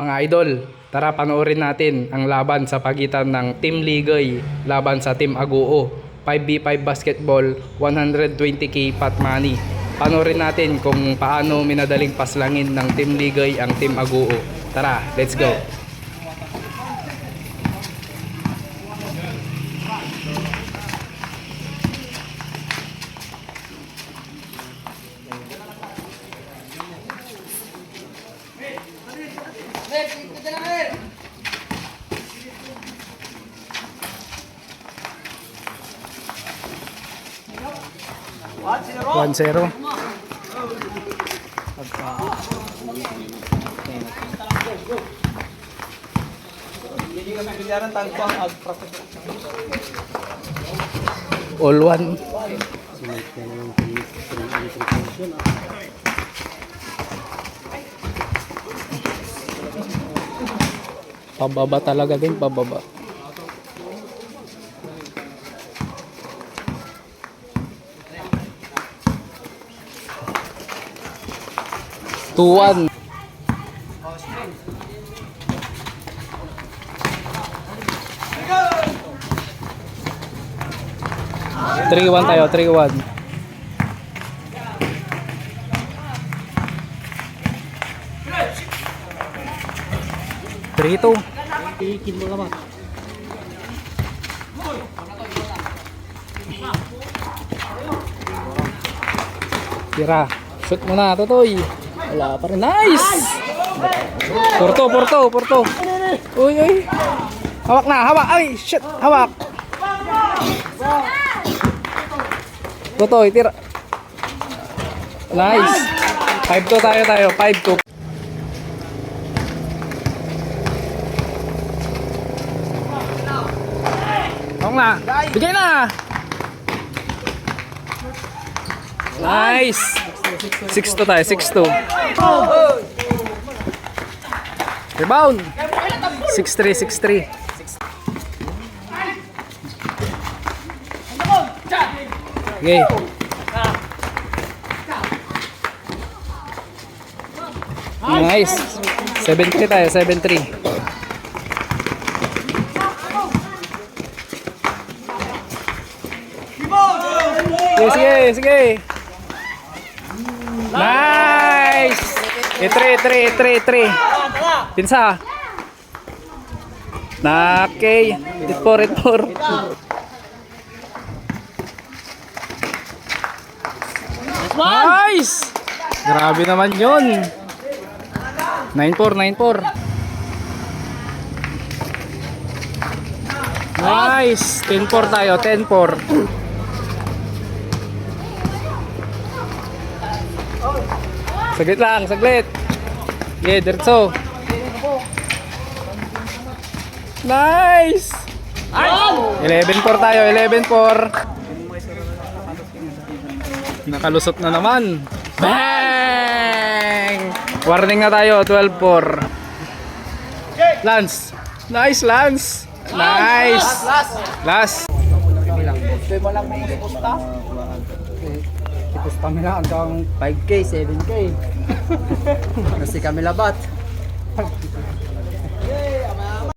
Mga idol, tara panoorin natin ang laban sa pagitan ng Team Ligoy laban sa Team Aguo. 5v5 basketball, 120k pot money. Panoorin natin kung paano minadaling paslangin ng Team Ligoy ang Team Aguo. Tara, let's go! One zero. All one. Pababa talaga din, pababa. One. Three one tayo, three one. Two. Iikin mo naman. Tira. Shoot mo na, Totoy. Wala pa rin. Nice! Porto, Porto, Porto. Uy, uy. Hawak na, hawak. Ay, shit, hawak. Totoy, tira. Nice. 5-2 tayo tayo, 5-2. Hawak na. Bigay na. Nice. 6-2 tayo, 6-2. Rebound. 6-3, 6-3. Okay. Nice. 7-3 tayo, 7-3. Sige, sige, sige. Nice! E3, E3, E3, E3. Pinsa. Nakay. Itpor, itpor. Nice! Grabe naman yun. 9-4, 9-4. Nice! 10-4 tayo, 10-4. Saglit lang, saglit. Okay, diretso. Nice! 11-4 tayo, 11-4. Nakalusot na naman. Bang! Warning na tayo, 12-4. Lance. Nice, Lance. Nice. Last. Ito mo lang Ipusta kami na hanggang 5K, 7K. Kasi kami labat.